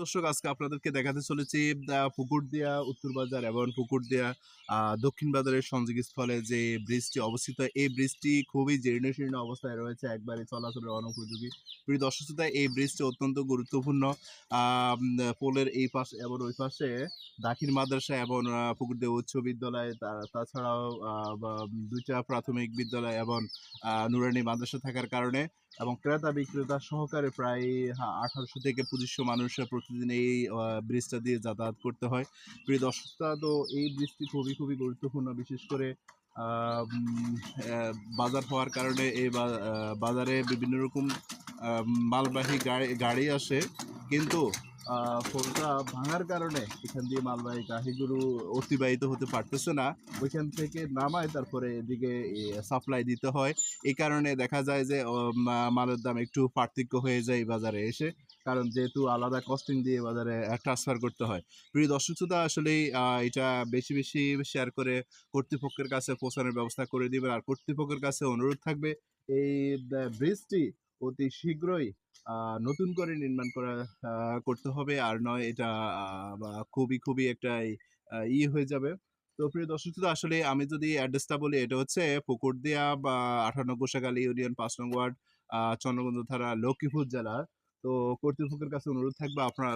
দর্শক আজকে আপনাদেরকে দেখাতে চলেছি পুকুরদিয়া উত্তর বাজার এবং পুকুরদিয়া আহ, দক্ষিণ বাজারের সংযোগস্থলে যে ব্রিজটি অবস্থিত। এই ব্রিজটি খুবই জীর্ণ শীর্ণ অবস্থায় রয়েছে একবারে চলাচলের অনুপযোগী। প্রিয় দর্শক শ্রোতা, এই ব্রিজটি অত্যন্ত গুরুত্বপূর্ণ। পোলের এই পাশে এবং ওই পাশে দাখিল মাদ্রাসা এবং আহ, পুকুরদিয়া উচ্চ বিদ্যালয় তাছাড়াও দুইটা প্রাথমিক বিদ্যালয় এবং নুরানি মাদ্রাসা থাকার কারণে এবং ক্রেতা বিক্রেতা সহকারে প্রায় আঠারোশো থেকে পঁচিশশো মানুষ প্রতিদিন এই ব্রিজটা দিয়ে যাতায়াত করতে হয়। প্রিয় দর্শকরা তো এই ব্রিজটি খুবই খুবই গুরুত্বপূর্ণ। বিশেষ করে বাজার হওয়ার কারণে এই বাজারে বিভিন্ন রকম মালবাহী গাড়ি গাড়ি আসে। কিন্তু পোলটা ভাঙার কারণে এখান দিয়ে মালবাহী গাড়িগুলো অতিবাহিত হতে পারতেছে না। ওইখান থেকে নামায় তারপরে এদিকে সাপ্লাই দিতে হয়। এই কারণে দেখা যায় যে মালের দাম একটু পার্থক্য হয়ে যায় বাজারে এসে। কারণ যেহেতু আলাদা কস্টিং দিয়ে বাজারে ট্রান্সফার করতে হয়। প্রিয় দর্শক শ্রোতা, আসলেই এটা বেশি বেশি শেয়ার করে কর্তৃপক্ষের কাছে পৌঁছানোর ব্যবস্থা করে দিবেন। আর কর্তৃপক্ষের কাছে অনুরোধ থাকবে, এই ব্রিজটি অতি শীঘ্রই নতুন করে নির্মাণ করা করতে হবে। আর নয় এটা খুবই খুবই একটা ই হয়ে যাবে। তো প্রিয় দর্শক আসলে আমি যদি অ্যাড্রেসটা বলি, এটা হচ্ছে পুকুর দিয়া বা আঠান্ন গোসাগালী ইউনিয়ন পাঁচ নং ওয়ার্ড চন্দ্রগঞ্জ থানা লক্ষ্মীপুর জেলা। তো কর্তৃপক্ষের কাছে অনুরোধ থাকবে, আপনারা